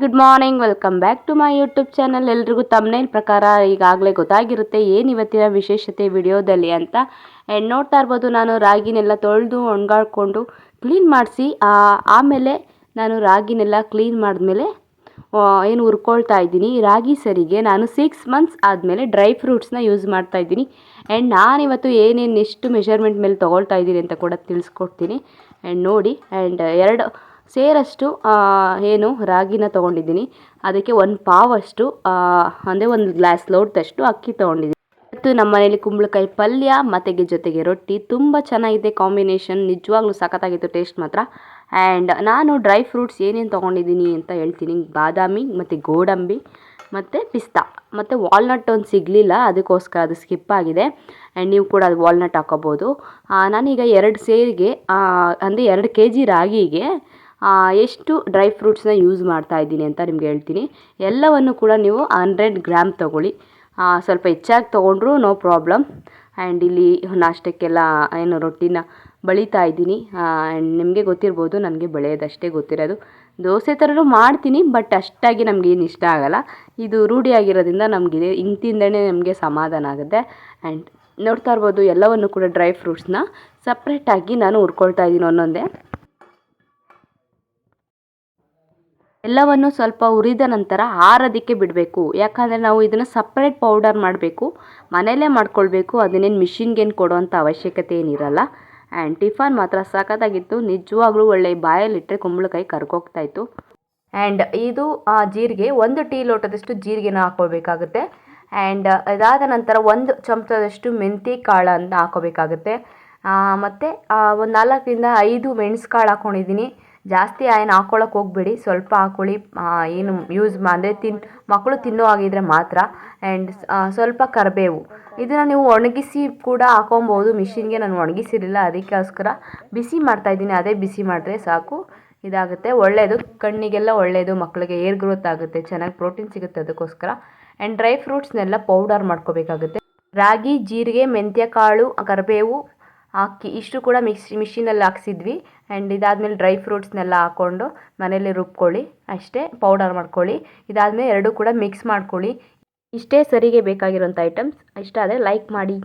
Good morning welcome back to my YouTube channel ಎಲ್ರಿಗೂ ತಮ್ಮನೇನ ಪ್ರಕಾರ ಈಗಾಗಲೇ ಗೊತ್ತಾಗಿರುತ್ತೆ ಏನು ಇವತ್ತಿನ ವಿಶೇಷತೆ ವಿಡಿಯೋದಲ್ಲಿ ಅಂತ. ಆ್ಯಂಡ್ ನೋಡ್ತಾ ಇರ್ಬೋದು, ನಾನು ರಾಗಿನೆಲ್ಲ ತೊಳೆದು ಒಣಗಾಡ್ಕೊಂಡು ಕ್ಲೀನ್ ಮಾಡಿಸಿ ಆಮೇಲೆ ನಾನು ರಾಗಿನೆಲ್ಲ ಕ್ಲೀನ್ ಮಾಡಿದ್ಮೇಲೆ ಏನು ಹುರ್ಕೊಳ್ತಾ ಇದ್ದೀನಿ. ರಾಗಿ ಸರಿಗೆ ನಾನು ಸಿಕ್ಸ್ ಮಂತ್ಸ್ ಆದಮೇಲೆ ಡ್ರೈ ಫ್ರೂಟ್ಸ್ನ ಯೂಸ್ ಮಾಡ್ತಾ ಇದ್ದೀನಿ. ಆ್ಯಂಡ್ ನಾನಿವತ್ತು ಏನೇನು ಎಷ್ಟು ಮೆಷರ್ಮೆಂಟ್ ಮೇಲೆ ತೊಗೊಳ್ತಾ ಇದ್ದೀನಿ ಅಂತ ಕೂಡ ತಿಳಿಸ್ಕೊಡ್ತೀನಿ. ಆ್ಯಂಡ್ ನೋಡಿ ಆ್ಯಂಡ್ ಎರಡು ಸೇರಷ್ಟು ಏನು, ರಾಗಿನ ತೊಗೊಂಡಿದ್ದೀನಿ. ಅದಕ್ಕೆ ಒಂದು ಪಾವಷ್ಟು ಅಂದರೆ ಒಂದು ಗ್ಲಾಸ್ ಲೋಟದಷ್ಟು ಅಕ್ಕಿ ತೊಗೊಂಡಿದ್ದೀನಿ. ಇವತ್ತು ನಮ್ಮ ಮನೇಲಿ ಕುಂಬಳಕಾಯಿ ಪಲ್ಯ, ಮತ್ತೆಗೆ ಜೊತೆಗೆ ರೊಟ್ಟಿ ತುಂಬ ಚೆನ್ನಾಗಿದೆ ಕಾಂಬಿನೇಷನ್. ನಿಜವಾಗ್ಲೂ ಸಖತ್ತಾಗಿತ್ತು ಟೇಸ್ಟ್ ಮಾತ್ರ. ಆ್ಯಂಡ್ ನಾನು ಡ್ರೈ ಫ್ರೂಟ್ಸ್ ಏನೇನು ತೊಗೊಂಡಿದ್ದೀನಿ ಅಂತ ಹೇಳ್ತೀನಿ. ಬಾದಾಮಿ, ಮತ್ತು ಗೋಡಂಬಿ, ಮತ್ತು ಪಿಸ್ತಾ, ಮತ್ತು ವಾಲ್ನಟ್ ಒಂದು ಸಿಗಲಿಲ್ಲ, ಅದಕ್ಕೋಸ್ಕರ ಅದು ಸ್ಕಿಪ್ ಆಗಿದೆ. ಆ್ಯಂಡ್ ನೀವು ಕೂಡ ಅದು ವಾಲ್ನಟ್ ಹಾಕೋಬೋದು. ನಾನೀಗ ಎರಡು ಸೇರಿಗೆ ಅಂದರೆ ಎರಡು ಕೆ ಜಿ ರಾಗಿಗೆ ಎಷ್ಟು ಡ್ರೈ ಫ್ರೂಟ್ಸ್ನ ಯೂಸ್ ಮಾಡ್ತಾ ಇದ್ದೀನಿ ಅಂತ ನಿಮ್ಗೆ ಹೇಳ್ತೀನಿ. ಎಲ್ಲವನ್ನು ಕೂಡ ನೀವು ಹಂಡ್ರೆಡ್ ಗ್ರಾಮ್ ತೊಗೊಳ್ಳಿ. ಸ್ವಲ್ಪ ಹೆಚ್ಚಾಗಿ ತೊಗೊಂಡ್ರೂ ನೋ ಪ್ರಾಬ್ಲಮ್ ಆ್ಯಂಡ್ ಇಲ್ಲಿ ನಾಷ್ಟಕ್ಕೆಲ್ಲ ಏನು ರೊಟ್ಟಿನ ಬಳಿತಾ ಇದ್ದೀನಿ. ಆ್ಯಂಡ್ ನಿಮಗೆ ಗೊತ್ತಿರ್ಬೋದು, ನನಗೆ ಬೆಳೆಯೋದಷ್ಟೇ ಗೊತ್ತಿರೋದು. ದೋಸೆ ಥರನೂ ಮಾಡ್ತೀನಿ ಬಟ್ ಅಷ್ಟಾಗಿ ನಮಗೇನು ಇಷ್ಟ ಆಗೋಲ್ಲ. ಇದು ರೂಢಿಯಾಗಿರೋದ್ರಿಂದ ನಮಗಿದೆ ಹಿಂಗೆ ತಿಂದೇ ನಮಗೆ ಸಮಾಧಾನ ಆಗುತ್ತೆ. ಆ್ಯಂಡ್ ನೋಡ್ತಾ ಇರ್ಬೋದು, ಎಲ್ಲವನ್ನು ಕೂಡ ಡ್ರೈ ಫ್ರೂಟ್ಸ್ನ ಸಪ್ರೇಟಾಗಿ ನಾನು ಹುರ್ಕೊಳ್ತಾ ಇದ್ದೀನಿ ಒಂದೊಂದೇ. ಎಲ್ಲವನ್ನು ಸ್ವಲ್ಪ ಹುರಿದ ನಂತರ ಆರೋದಕ್ಕೆ ಬಿಡಬೇಕು. ಯಾಕಂದರೆ ನಾವು ಇದನ್ನು ಸಪ್ರೇಟ್ ಪೌಡರ್ ಮಾಡಬೇಕು. ಮನೆಯಲ್ಲೇ ಮಾಡ್ಕೊಳ್ಬೇಕು. ಅದನ್ನೇನು ಮಿಷಿನ್ಗೇನು ಕೊಡುವಂಥ ಅವಶ್ಯಕತೆ ಏನಿರಲ್ಲ. ಆ್ಯಂಡ್ ಟಿಫನ್ ಮಾತ್ರ ಸಖತ್ತಾಗಿತ್ತು. ನಿಜವಾಗ್ಲೂ ಒಳ್ಳೆ ಬಾಯಲ್ಲಿಟ್ಟರೆ ಕುಂಬಳಕಾಯಿ ಕರ್ಗೋಗ್ತಾಯಿತ್ತು ಆ್ಯಂಡ್ ಇದು ಆ ಜೀರಿಗೆ ಒಂದು ಟೀ ಲೋಟದಷ್ಟು ಜೀರಿಗೆನ ಹಾಕ್ಕೊಳ್ಬೇಕಾಗುತ್ತೆ ಆ್ಯಂಡ್ ಅದಾದ ನಂತರ ಒಂದು ಚಮಚದಷ್ಟು ಮೆಂತಿ ಕಾಳನ್ನು ಹಾಕೋಬೇಕಾಗುತ್ತೆ ಮತ್ತು ಒಂದು ನಾಲ್ಕರಿಂದ ಐದು ಮೆಣಸು ಕಾಳು ಹಾಕ್ಕೊಂಡಿದ್ದೀನಿ ಜಾಸ್ತಿ ಏನು ಹಾಕ್ಕೊಳಕ್ಕೆ ಹೋಗ್ಬೇಡಿ. ಸ್ವಲ್ಪ ಹಾಕೊಳ್ಳಿ ಏನು ಯೂಸ್ ಅಂದರೆ ತಿನ್ ಮಕ್ಕಳು ತಿನ್ನೋ ಹಾಗಿದ್ರೆ ಮಾತ್ರ. ಆ್ಯಂಡ್ ಸ್ವಲ್ಪ ಕರಿಬೇವು. ಇದನ್ನು ನೀವು ಒಣಗಿಸಿ ಕೂಡ ಹಾಕೊಬೋದು. ಮಿಷಿನ್ಗೆ ನಾನು ಒಣಗಿಸಿರಲಿಲ್ಲ, ಅದಕ್ಕೋಸ್ಕರ ಬಿಸಿ ಮಾಡ್ತಾ ಇದ್ದೀನಿ. ಅದೇ ಬಿಸಿ ಮಾಡಿದ್ರೆ ಸಾಕು. ಇದಾಗುತ್ತೆ. ಒಳ್ಳೆಯದು ಕಣ್ಣಿಗೆಲ್ಲ ಒಳ್ಳೆಯದು ಮಕ್ಕಳಿಗೆ ಏರ್ ಗ್ರೋತ್ ಆಗುತ್ತೆ. ಚೆನ್ನಾಗಿ ಪ್ರೋಟೀನ್ ಸಿಗುತ್ತೆ ಅದಕ್ಕೋಸ್ಕರ. ಆ್ಯಂಡ್ ಡ್ರೈ ಫ್ರೂಟ್ಸ್ನೆಲ್ಲ ಪೌಡರ್ ಮಾಡ್ಕೋಬೇಕಾಗುತ್ತೆ. ರಾಗಿ, ಜೀರಿಗೆ ಮೆಂತ್ಯ ಕಾಳು ಕರಿಬೇವು ಹಾಕಿ ಇಷ್ಟು ಕೂಡ ಮಿಕ್ಸಿ ಮಿಷಿನಲ್ಲಿ ಹಾಕ್ಸಿದ್ವಿ. ಆ್ಯಂಡ್ ಇದಾದಮೇಲೆ ಡ್ರೈ ಫ್ರೂಟ್ಸ್ನೆಲ್ಲ ಹಾಕ್ಕೊಂಡು ಮನೇಲಿ ರುಬ್ಕೊಳ್ಳಿ. ಅಷ್ಟೇ ಪೌಡರ್ ಮಾಡ್ಕೊಳ್ಳಿ. ಇದಾದಮೇಲೆ ಎರಡೂ ಕೂಡ ಮಿಕ್ಸ್ ಮಾಡ್ಕೊಳ್ಳಿ. ಇಷ್ಟೇ ಸರಿಗೆ ಬೇಕಾಗಿರುವಂಥ ಐಟಮ್ಸ್ ಇಷ್ಟ ಆದರೆ ಲೈಕ್ ಮಾಡಿ.